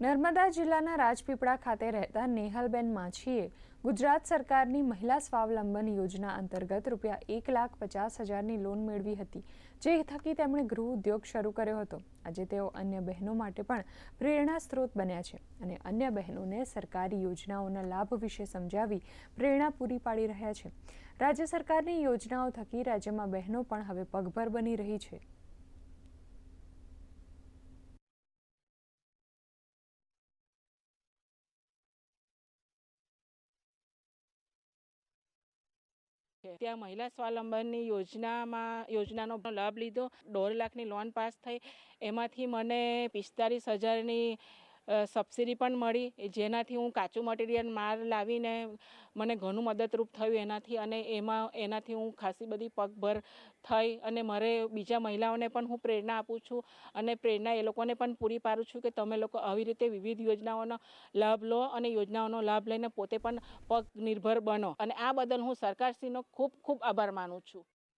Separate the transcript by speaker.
Speaker 1: નર્મદા જિલ્લાના રાજપીપળા ખાતે રહેતા નેહલબેન માછીએ ગુજરાત સરકારની મહિલા સ્વાવલંબન યોજના અંતર્ગત રૂપિયા એક લાખ પચાસ હજારની લોન મેળવી હતી, જે થકી તેમણે ગૃહ ઉદ્યોગ શરૂ કર્યો હતો. આજે તેઓ અન્ય બહેનો માટે પણ પ્રેરણા સ્ત્રોત બન્યા છે અને અન્ય બહેનોને સરકારી યોજનાઓના લાભ વિશે સમજાવી પ્રેરણા પૂરી પાડી રહ્યા છે. રાજ્ય સરકારની યોજનાઓ થકી રાજ્યમાં બહેનો પણ હવે પગભર બની રહી છે.
Speaker 2: છે. ત્યાં મહિલા સ્વાવલંબનની યોજનામાં, યોજનાનો લાભ લીધો. દોઢ લાખની લોન પાસ થઈ. એમાંથી મને પિસ્તાલીસ હજારની સબસિડી પણ મળી. જેનાથી હું કાચું મટીરિયલ માલ લાવીને મને ઘણું મદદરૂપ થયું એનાથી અને એમાં, એનાથી હું ખાસી બધી પગભર થઈ અને મારે બીજા મહિલાઓને પણ હું પ્રેરણા આપું છું અને પ્રેરણા એ લોકોને પણ પૂરી પાડું છું કે તમે લોકો આવી રીતે વિવિધ યોજનાઓનો લાભ લો અને યોજનાઓનો લાભ લઈને પોતે પણ પગ નિર્ભર બનો. અને આ બદલ હું સરકારશ્રીનો ખૂબ ખૂબ આભાર માનું છું.